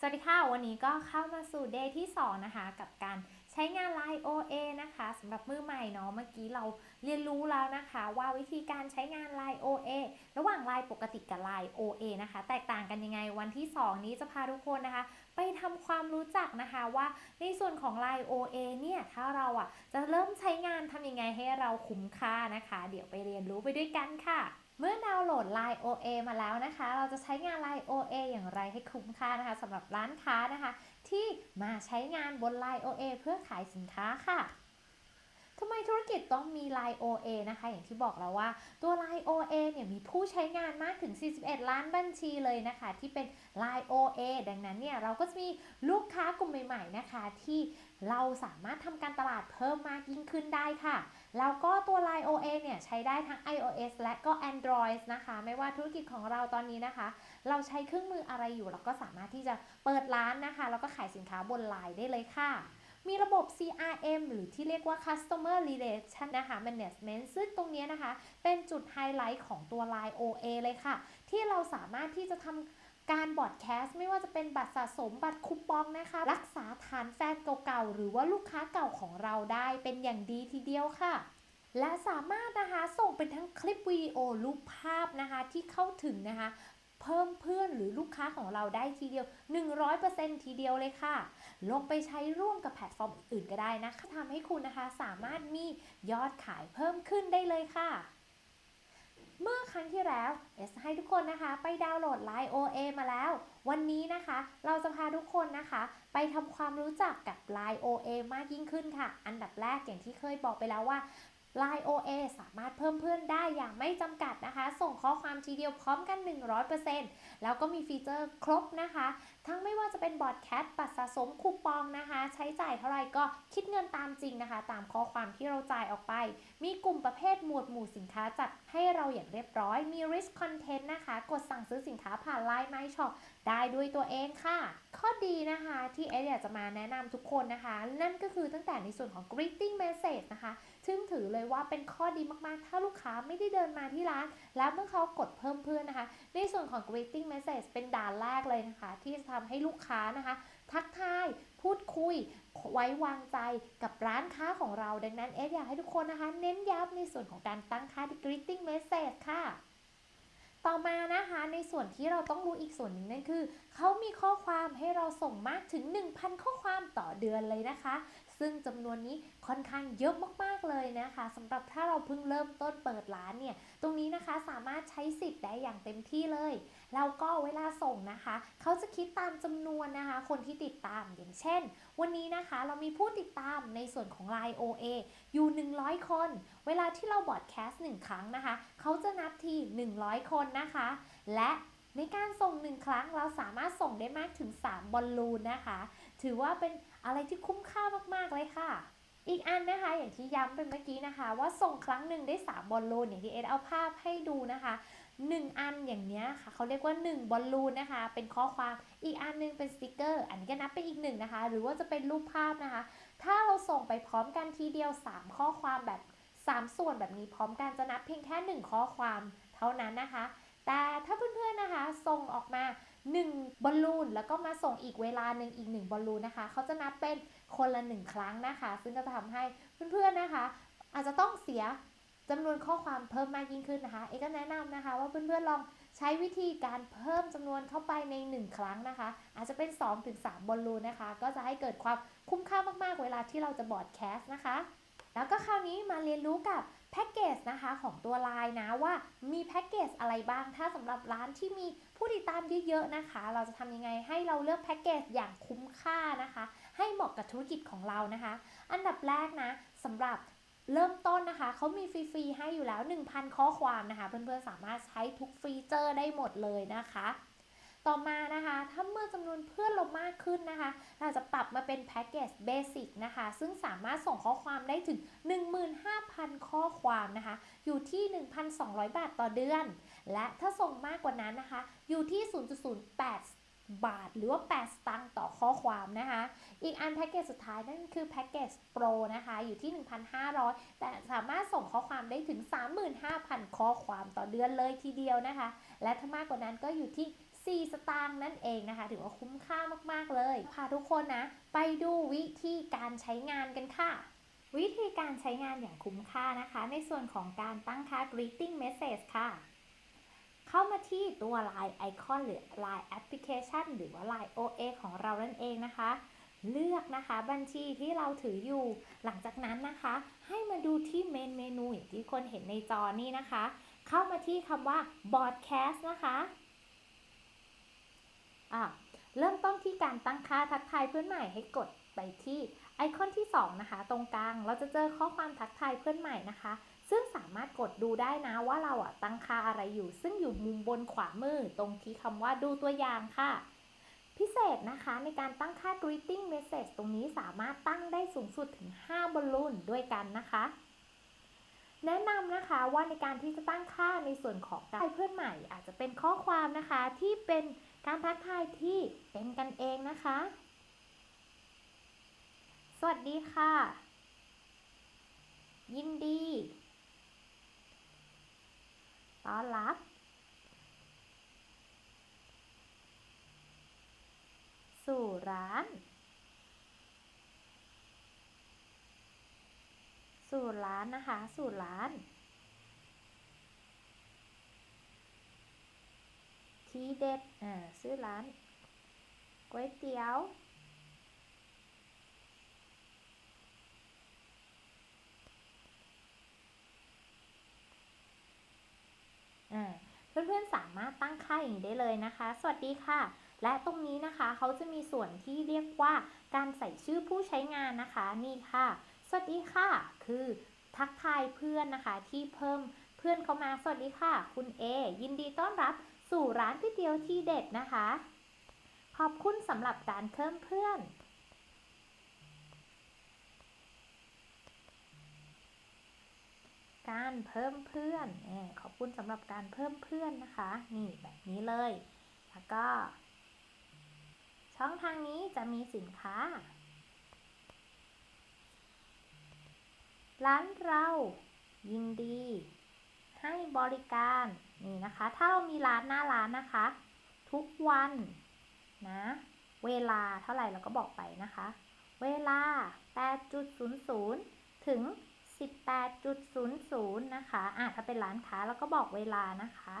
สวัสดีค่ะ วันนี้ก็เข้ามาสู่เดย์ที่ 2 นะคะ กับการใช้งาน Line OA นะคะสำหรับมือใหม่เนาะเมื่อกี้เราเรียนรู้แล้วนะคะ ว่าวิธีการใช้งาน Line OA ระหว่าง Line ปกติกับ Line OA นะคะ แตกต่างกันยังไงวันที่ 2 นี้จะพาทุกคนนะคะ ไปทำความรู้จักนะคะว่าในส่วนของ Line OA เนี่ยถ้าเราอะจะเริ่มใช้งานทำยังไงให้เราคุ้มค่านะคะ เดี๋ยวไปเรียนรู้ไปด้วยกันค่ะ เมื่อดาวน์โหลด Line OA มาแล้วนะคะ เราจะใช้งาน Line OA อย่างไรให้คุ้มค่านะคะสำหรับร้านค้านะคะ ที่มาใช้งานบน Line OA เพื่อขายสินค้าค่ะ ทำไมธุรกิจต้องมี Line OA นะคะ อย่างที่บอกแล้วว่าตัว Line OA เนี่ยมีผู้ใช้งานมากถึง 41 ล้านบัญชีเลยนะคะ ที่เป็น Line OA ดังนั้นเนี่ยเราก็จะมีลูกค้ากลุ่มใหม่ ๆ นะคะ ที่เราสามารถทำการตลาดเพิ่มมากยิ่งขึ้นได้ค่ะ แล้วก็ตัว Line OA เนี่ยใช้ได้ทั้ง iOS และก็ Android นะคะ ไม่ว่าธุรกิจของเราตอนนี้นะคะ เราใช้เครื่องมืออะไรอยู่เราก็สามารถที่จะเปิดร้านนะคะ แล้วก็ขายสินค้าบน Line ได้เลยค่ะ มีระบบ CRM หรือที่เรียกว่า Customer Relation นะคะ Management ซึ่งตรงนี้นะคะ เป็นจุดไฮไลท์ของตัว Line OA เลยค่ะ ที่เราสามารถที่จะทำการบอดแคสต์ไม่ว่าจะเป็นบัตรสะสมบัตรคูปองนะคะ รักษาฐานแฟนเก่าๆ หรือว่าลูกค้าเก่าของเราได้เป็นอย่างดีทีเดียวค่ะ และสามารถนะคะส่งเป็นทั้งคลิปวิดีโอรูปภาพนะคะที่เข้าถึงนะคะ เพิ่มเพื่อนหรือลูกค้าของเราได้ทีเดียว 100%ทีเดียวเลยค่ะ ลงไปใช้ร่วมกับแพลตฟอร์มอื่นก็ได้นะคะทำให้คุณนะคะสามารถมียอดขายเพิ่มขึ้นได้เลยค่ะเมื่อครั้งที่แล้วเอสให้ทุกคนนะคะไปดาวน์โหลด Line OA มาแล้ว วันนี้นะคะ เราจะพาทุกคนนะคะ ไปทำความรู้จักกับ Line OA มากยิ่งขึ้นค่ะ อันดับแรกอย่างที่เคยบอกไปแล้วว่า Line OA สามารถเพิ่มเพื่อนได้อย่างไม่จำกัดนะคะ ส่งข้อความทีเดียวพร้อมกัน 100%แล้วก็มีฟีเจอร์ครบนะคะ ทั้งไม่ว่าจะเป็นบอร์ดแคสบัตรสะสมคูปองนะคะ ใช้จ่ายเท่าไหร่ก็คิดเงินตามจริงนะคะ ตามข้อความที่เราจ่ายออกไป มีกลุ่มประเภทหมวดหมู่สินค้าจัดให้เราอย่างเรียบร้อย มี rich content นะคะ กดสั่งซื้อสินค้าผ่าน Line My Shop ได้ด้วยตัวเองค่ะ ข้อดีนะคะที่เออยากจะมาแนะนำทุกคนนะคะ นั่นก็คือตั้งแต่ในส่วนของ greeting message นะคะซึ่งถือเลยว่าเป็นข้อดีมากๆ ถ้าลูกค้าไม่ได้เดินมาที่ร้าน แล้วเมื่อเขากดเพิ่มเพื่อนนะคะ ในส่วนของ greeting message เป็นด่านแรกเลยนะคะ ที่จะทำให้ลูกค้านะคะ ทักทายพูดคุยไว้วางใจกับร้านค้าของเรา ดังนั้นเอสอยากให้ทุกคนนะคะ เน้นย้ำในส่วนของการตั้งค่าที่ greeting message ค่ะต่อมานะคะในส่วนที่เราต้องรู้อีกส่วนหนึ่งนั่นคือ เขามีข้อความให้เราส่งมากถึง 1,000 ข้อความต่อเดือนเลยนะคะ ซึ่งจำนวนนี้ค่อนข้างเยอะมากๆเลยนะคะสำหรับถ้าเราเพิ่งเริ่มต้นเปิดร้านเนี่ย ตรงนี้นะคะสามารถใช้สิทธิ์ได้อย่างเต็มที่เลย แล้วก็เวลาส่งนะคะ เขาจะคิดตามจำนวนนะคะ คนที่ติดตามอย่างเช่น วันนี้นะคะเรามีผู้ติดตามในส่วนของ Line OA อยู่ 100 คน เวลาที่เราบอดแคสต์1ครั้งนะคะ เขาจะนับที100 คนนะคะ และในการส่ง 1 ครั้งเราสามารถส่งได้มากถึง 3 บอลลูนนะคะ ถือว่าเป็นอะไรที่คุ้มค่ามากๆเลยค่ะอีกอันนะคะอย่างที่ย้ำไปเมื่อกี้นะคะ ว่าส่งครั้งหนึ่งได้ 3 บอลลูนอย่างที่เอสเอาภาพให้ดูนะคะ 1 อันอย่างเนี้ยค่ะเขาเรียกว่า 1 บอลลูนนะคะ เป็นข้อความอีกอันหนึงเป็นสติกเกอร์ อันนี้ก็นับเป็นอีกหนึ่งนะคะ หรือว่าจะเป็นรูปภาพนะคะ ถ้าเราส่งไปพร้อมกันทีเดียว 3 ข้อความแบบ 3 ส่วนแบบนี้พร้อมกันจะนับเพียงแค่ 1 ข้อความเท่านั้นนะคะ แต่ถ้าเพื่อนๆนะคะส่งออกมา 1 บอลลูนแล้วก็มาส่งอีกเวลาหนึ่งอีก 1 บอลลูนนะคะเขาจะนับเป็นคนละ 1 ครั้งนะคะ ซึ่งก็จะทำให้เพื่อนๆนะคะ อาจจะต้องเสีย จำนวนข้อความเพิ่มมากยิ่งขึ้นนะคะ เอก็แนะนำนะคะ ว่าเพื่อนๆลองใช้วิธีการเพิ่มจำนวนเข้าไปใน 1 ครั้งนะคะ อาจจะเป็น 2-3 บอลลูนนะคะ ก็จะให้เกิดความคุ้มค่ามากๆ เวลาที่เราจะบอร์ดแคสต์นะคะ แล้วก็คราวนี้มาเรียนรู้กับแพ็กเกจนะคะของตัวไลน์นะว่ามีแพ็กเกจอะไรบ้าง ถ้าสำหรับร้านที่มีผู้ติดตามเยอะๆนะคะ เราจะทำยังไงให้เราเลือกแพ็กเกจอย่างคุ้มค่านะคะ ให้เหมาะกับธุรกิจของเรานะคะ อันดับแรกนะสำหรับ เริ่มต้นนะคะเขามีฟรีๆให้อยู่แล้ว 1,000 ข้อความนะคะ เพื่อนๆสามารถใช้ทุกฟีเจอร์ได้หมดเลยนะคะ ต่อมานะคะ ถ้าเมื่อจำนวนเพื่อนเรามากขึ้นนะคะ เราจะปรับมาเป็นแพ็กเกจเบสิกนะคะ ซึ่งสามารถส่งข้อความได้ถึง 15,000 ข้อความนะคะ อยู่ที่ 1,200 บาทต่อเดือน และถ้าส่งมากกว่านั้นนะคะ อยู่ที่ 0.08 บาทหรือว่า 8 สตางค์ต่อข้อความนะคะ อีกอันแพ็กเกจสุดท้ายนั่นคือแพ็กเกจโปรนะคะ อยู่ที่ 1,500 แต่สามารถส่งข้อความได้ถึง 35,000 ข้อความต่อเดือนเลยทีเดียวนะคะ และถ้ามากกว่านั้นก็อยู่ที่ 4 สตางค์นั่นเองนะคะ ถือว่าคุ้มค่ามาก ๆ เลย พาทุกคนนะ ไปดูวิธีการใช้งานกันค่ะวิธีการใช้งานอย่างคุ้มค่านะคะ ในส่วนของการตั้งค่า greeting message ค่ะ เข้ามาที่ตัว Line Icon หรือ Line Application หรือว่า Line OA ของเรานั่นเองนะคะ เลือกนะคะบัญชีที่เราถืออยู่ หลังจากนั้นนะคะ ให้มาดูที่เมนเมนูอย่างที่คนเห็นในจอนี่นะคะ เข้ามาที่คำว่า broadcast นะคะอะเริ่มต้นที่การตั้งค่าทักทายเพื่อนใหม่ให้กดไปที่ไอคอนที่ 2 นะคะ ตรงกลางเราจะเจอข้อความทักทายเพื่อนใหม่นะคะ ซึ่งสามารถกดดูได้นะว่าเราอะตั้งค่าอะไรอยู่ ซึ่งอยู่มุมบนขวามือตรงที่คำว่าดูตัวอย่างค่ะ พิเศษนะคะในการตั้งค่า greeting message ตรงนี้สามารถตั้งได้สูงสุดถึง 5 บอลลูนด้วยกันนะคะ แนะนำนะคะว่าในการที่จะตั้งค่าในส่วนของการเพื่อนใหม่ อาจจะเป็นข้อความนะคะที่เป็นการทักทายที่เป็นกันเองนะคะ สวัสดีค่ะ ยินดี ต้อนรับ สู่ร้าน สู่ร้านนะคะ สู่ร้าน ทีเด็ดอ่าซื้อร้านก๋วยเตี๋ยว อ่า เพื่อนๆสามารถตั้งค่าอย่างนี้ได้เลยนะคะ สวัสดีค่ะ และตรงนี้นะคะเขาจะมีส่วนที่เรียกว่าการใส่ชื่อผู้ใช้งานนะคะ นี่ค่ะ สวัสดีค่ะ คือทักทายเพื่อนนะคะที่เพิ่มเพื่อนเข้ามาสวัสดีค่ะ คุณเอยินดีต้อนรับสู่ร้านก๋วยเตี๋ยวที่เด็ดนะคะ ขอบคุณสำหรับการเพิ่มเพื่อน การเพิ่มเพื่อนอขอบคุณสำหรับการเพิ่มเพื่อนนะคะ นี่แบบนี้เลย แล้วก็ ช่องทางนี้จะมีสินค้า ร้านเรายินดี ให้บริการนี่นะคะ ถ้าเรามีร้านหน้าร้านนะคะ ทุกวันนะ เวลาเท่าไหร่เราก็บอกไปนะคะ เวลา 8.00 ถึง 18.00 นะคะอะถ้าเป็นร้านค้าเราก็บอกเวลานะคะ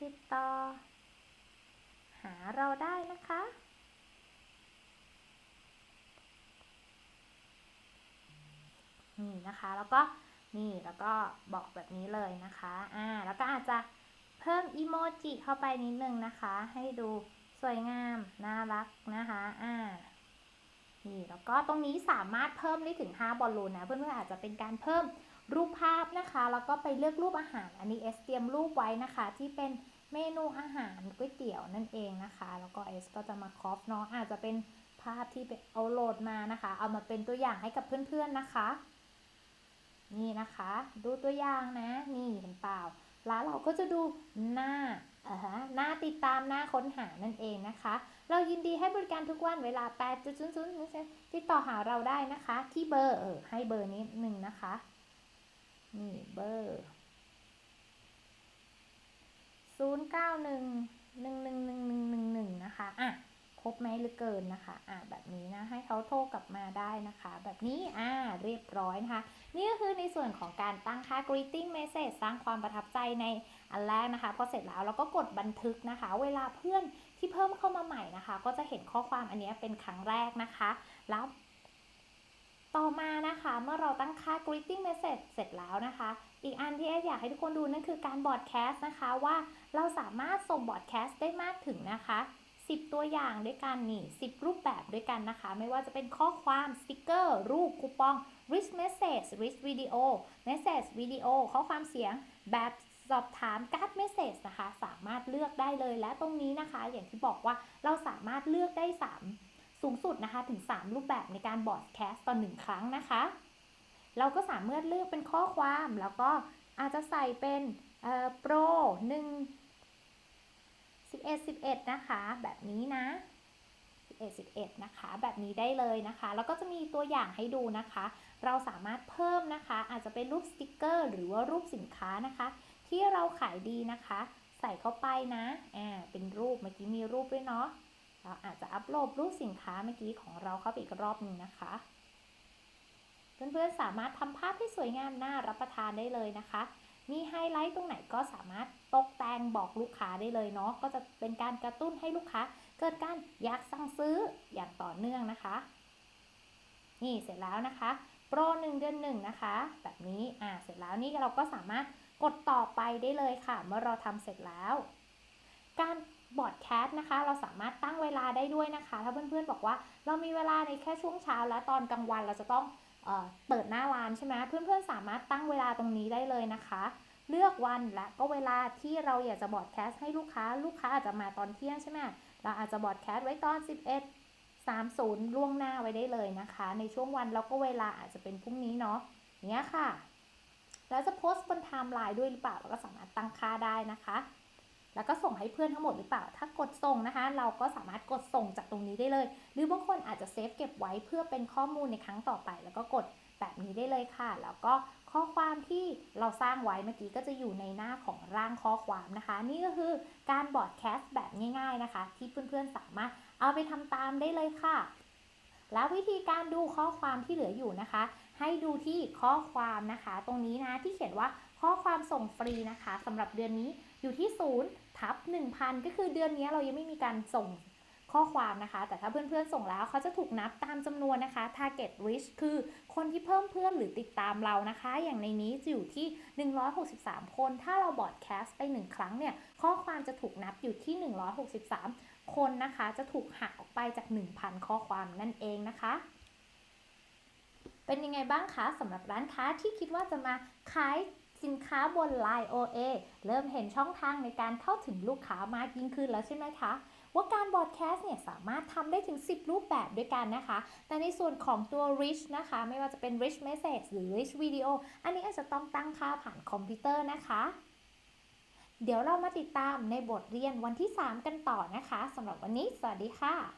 ติดต่อ หาเราได้นะคะ นี่นะคะ แล้วก็นี่แล้วก็บอกแบบนี้เลยนะคะอ่าแล้วก็อาจจะเพิ่มอีโมจิเข้าไปนิดนึงนะคะ ให้ดูสวยงาม น่ารักนะคะอ่า แล้วก็ตรงนี้สามารถเพิ่มได้ถึง 5 บอลลูนนะ เพื่อนๆอาจจะเป็นการเพิ่มรูปภาพนะคะ แล้วก็ไปเลือกรูปอาหาร อันนี้เอสเตรียมรูปไว้นะคะ ที่เป็นเมนูอาหารก๋วยเตี๋ยวนั่นเองนะคะ แล้วก็เอสก็จะมาคอปเนาะอาจจะเป็นภาพที่เอาโหลดมานะคะ เอามาเป็นตัวอย่างให้กับเพื่อนๆนะคะ นี่นะคะ ดูตัวอย่างนะ นี่เห็นเปล่า แล้วเราก็จะดูหน้า น้าติดตามหน้าค้นหานั่นเองนะคะ เรายินดีให้บริการทุกวันเวลา 8.00ติดต่อหาเราได้นะคะ ที่เบอร์เออให้เบอร์นิดหนึ่งนะคะ นี่เบอร์ 0 9 1 1 1 1 1 1 1 นะคะ อะ บไหมหรือเกินนะคะ อะแบบนี้นะ ให้เขาโทรกลับมาได้นะคะ แบบนี้ อ่า เรียบร้อยนะคะ นี่ก็คือในส่วนของการตั้งค่า greeting message สร้างความประทับใจในอันแรกนะคะ พอเสร็จแล้วเราก็กดบันทึกนะคะ เวลาเพื่อนที่เพิ่มเข้ามาใหม่นะคะ ก็จะเห็นข้อความอันนี้เป็นครั้งแรกนะคะ แล้วต่อมานะคะ เมื่อเราตั้งค่า greeting message เสร็จแล้วนะคะ อีกอันที่เออยากให้ทุกคนดูนั่นคือการบอดแคสต์นะคะว่าเราสามารถส่งบอดแคสต์ได้มากถึงนะคะ 10 ตัวอย่างด้วยกันนี่ 10 รูปแบบด้วยกันนะคะ ไม่ว่าจะเป็นข้อความสติกเกอร์ รูปคูปอง rich message rich video message วิดีโอข้อความเสียงแบบสอบถามการ์ด message นะคะ สามารถเลือกได้เลยและตรงนี้นะคะ อย่างที่บอกว่าเราสามารถเลือกได้ 3 สูงสุดนะคะ ถึง 3 รูปแบบในการบอดแคสต์ต่อ1ครั้งนะคะ เราก็สามารถเลือกเป็นข้อความแล้วก็อาจจะใส่เป็นโปรหนึ่ง 11 11 นะคะ แบบนี้นะ 11 11 นะคะ แบบนี้ได้เลยนะคะ แล้วก็จะมีตัวอย่างให้ดูนะคะ เราสามารถเพิ่มนะคะ อาจจะเป็นรูปสติกเกอร์ หรือว่ารูปสินค้านะคะ ที่เราขายดีนะคะ ใส่เข้าไปนะอ่าเป็นรูปเมื่อกี้มีรูปด้วยเนาะเราอาจจะอัปโหลดรูปสินค้าเมื่อกี้ของเราเข้าไปอีกรอบหนึ่งนะคะเพื่อนๆสามารถทำภาพที่สวยงามน่ารับประทานได้เลยนะคะ มีไฮไลท์ตรงไหนก็สามารถตกแต่งบอกลูกค้าได้เลยเนาะก็จะเป็นการกระตุ้นให้ลูกค้า เกิดการอยากสั่งซื้ออย่างต่อเนื่องนะคะ นี่เสร็จแล้วนะคะโปรหนึ่งเดือนหนึ่งนะคะ แบบนี้อ่าเสร็จแล้วนี่เราก็สามารถกดต่อไปได้เลยค่ะ เมื่อเราทำเสร็จแล้ว การบอดแคสต์นะคะ เราสามารถตั้งเวลาได้ด้วยนะคะ ถ้าเพื่อนๆบอกว่าเรามีเวลาในแค่ช่วงเช้าและตอนกลางวันเราจะต้อง เปิดหน้าร้านใช่ไหมเพื่อนๆสามารถตั้งเวลาตรงนี้ได้เลยนะคะ เลือกวันและก็เวลาที่เราอยากจะบอดแคสต์ให้ลูกค้า ลูกค้าอาจจะมาตอนเที่ยงใช่ไหมเราอาจจะบอดแคสต์ไว้ตอน 11 30 ล่วงหน้าไว้ได้เลยนะคะ ในช่วงวันแล้วก็เวลาอาจจะเป็นพรุ่งนี้เนาะเนี้ยค่ะ แล้วจะโพสต์บนไทม์ไลน์ด้วยหรือเปล่าเราก็สามารถตั้งค่าได้นะคะ แล้วก็ส่งให้เพื่อนทั้งหมดหรือเปล่า ถ้ากดส่งนะคะ เราก็สามารถกดส่งจากตรงนี้ได้เลย หรือบางคนอาจจะเซฟเก็บไว้เพื่อเป็นข้อมูลในครั้งต่อไป แล้วก็กดแบบนี้ได้เลยค่ะ แล้วก็ข้อความที่เราสร้างไว้เมื่อกี้ก็จะอยู่ในหน้าของร่างข้อความนะคะ นี่ก็คือการบอดแคสต์แบบง่าย ๆนะคะ ที่เพื่อนๆสามารถเอาไปทำตามได้เลยค่ะ แล้ววิธีการดูข้อความที่เหลืออยู่นะคะ ให้ดูที่ข้อความนะคะ ตรงนี้นะที่เขียนว่าข้อความส่งฟรีนะคะสำหรับเดือนนี้อยู่ที่ 0 ทับ1,000 ก็คือเดือนนี้เรายังไม่มีการส่งข้อความนะคะ แต่ถ้าเพื่อนๆส่งแล้วเขาจะถูกนับตามจำนวนนะคะ target reach คือคนที่เพิ่มเพื่อนหรือติดตามเรานะคะ อย่างในนี้จะอยู่ที่ 163 คน ถ้าเราบอดแคสต์ไป 1 ครั้งเนี่ย ข้อความจะถูกนับอยู่ที่ 163 คนนะคะ จะถูกหักออกไปจาก 1,000 ข้อความนั่นเองนะคะ เป็นยังไงบ้างคะสำหรับร้านค้าที่คิดว่าจะมาขาย สินค้าบน Line OA เริ่มเห็นช่องทางในการเข้าถึงลูกค้ามากยิ่งขึ้นแล้วใช่ไหมคะ ว่าการบอดแคสต์เนี่ยสามารถทำได้ถึง 10 รูปแบบด้วยกันนะคะ แต่ในส่วนของตัว rich นะคะ ไม่ว่าจะเป็น rich message หรือ rich video อันนี้อาจจะต้องตั้งค่าผ่านคอมพิวเตอร์นะคะเดี๋ยวเรามาติดตามในบทเรียนวันที่ 3 กันต่อนะคะสำหรับวันนี้ สวัสดีค่ะ